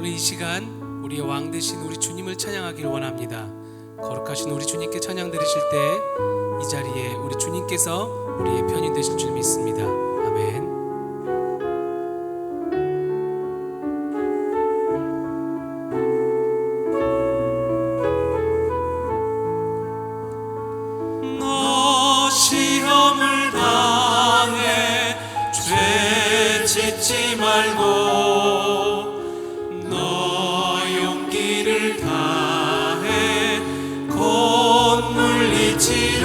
오늘 이 시간 우리의 왕 되신 우리 주님을 찬양하기를 원합니다. 거룩하신 우리 주님께 찬양 드리실 때 이 자리에 우리 주님께서 우리의 편이 되실 줄 믿습니다. eternity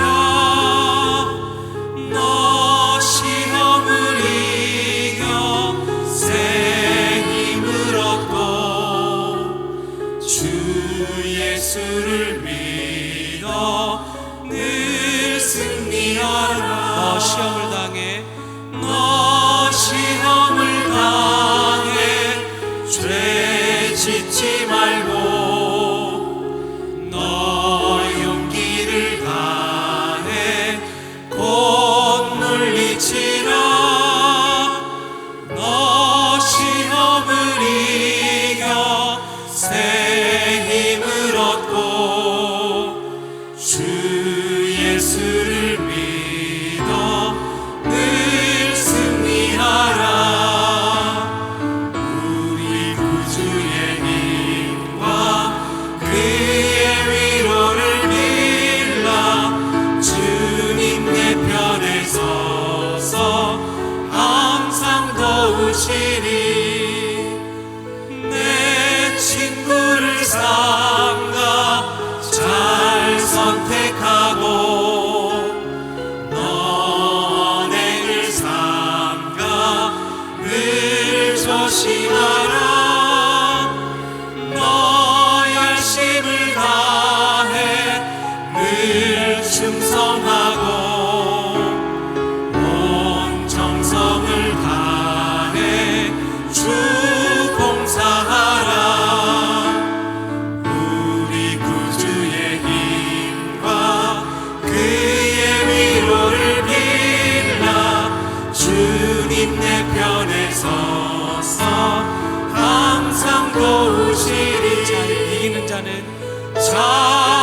time.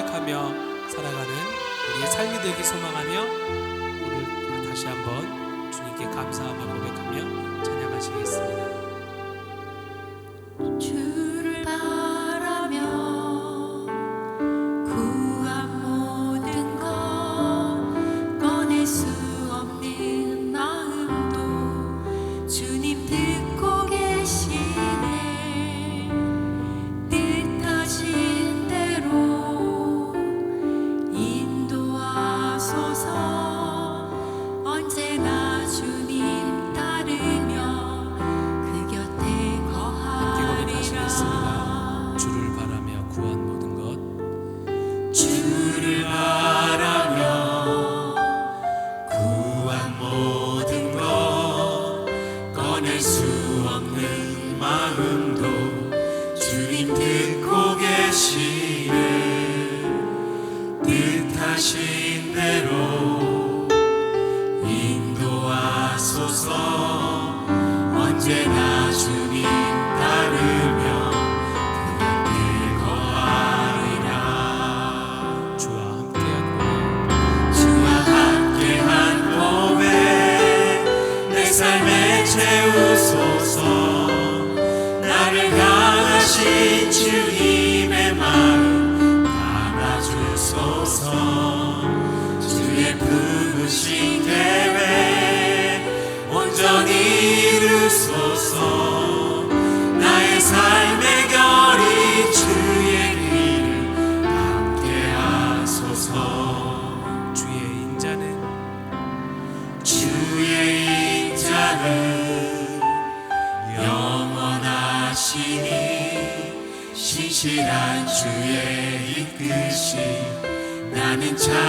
고백하며 살아가는 우리의 삶이 되기 소망하며 오늘 다시 한번 주님께 감사하며 고백하며 찬양하시겠습니다. 영원하시니 신실한 주의 이끄심 나는 찬양하리라.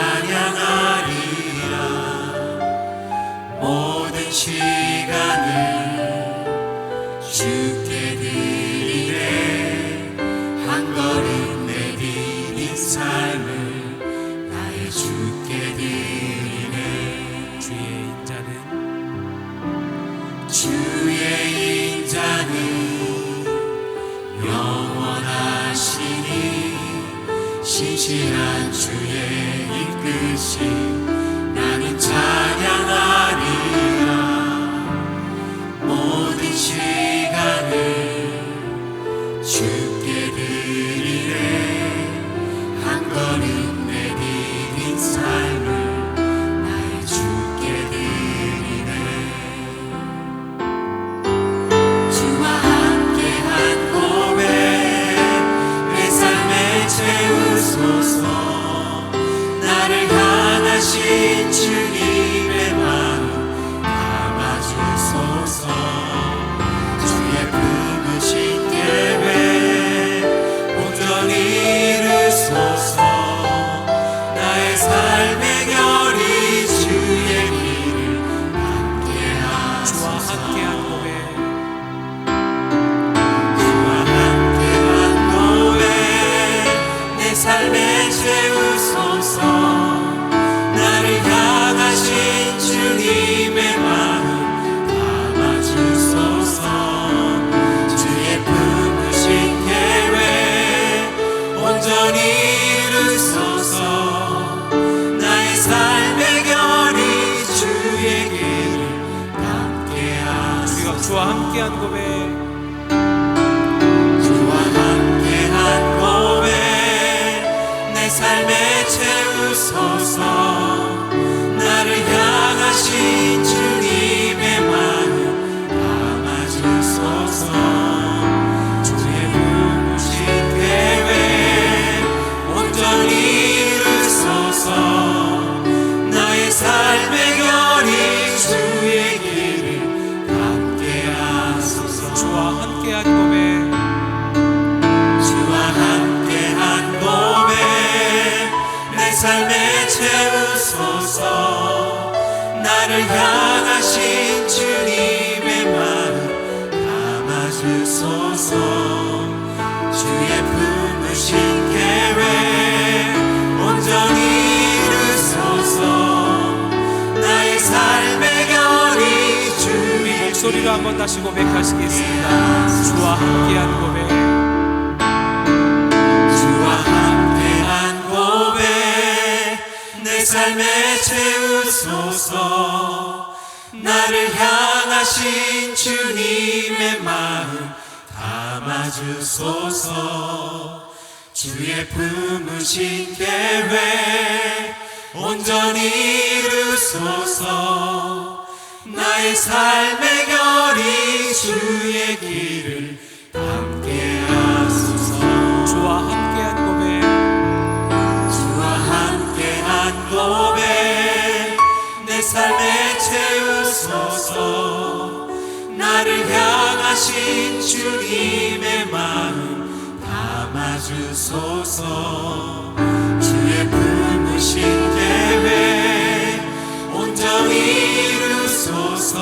모든 시간을 주 신실한 주의 이끄심 주와 함께한 고백. 주와 함께한 고백. 내 삶에 채우소서. 나를 향하신 삶에 채우소서 나를 향하신 주님의 마음 담아주소서. 주의 품으신 계획 온전히 이루소서. 나의 삶의 결이 주의 목소리로 한번 다시 고백하시겠습니다. 주와 함께한 고백 삶에 채우소서. 나를 향하신 주님의 마음 담아주소서. 주의 품으신 계획 온전히 이루소서. 나의 삶의 결이 주의 길을 향하신 주님의 마음 담아주소서. 주의 품으신 계획 온전히 이루소서.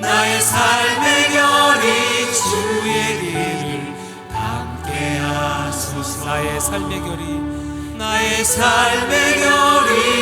나의 삶의 결이 주의 길을 함께하소서. 나의 삶의 결이 나의 삶의 결이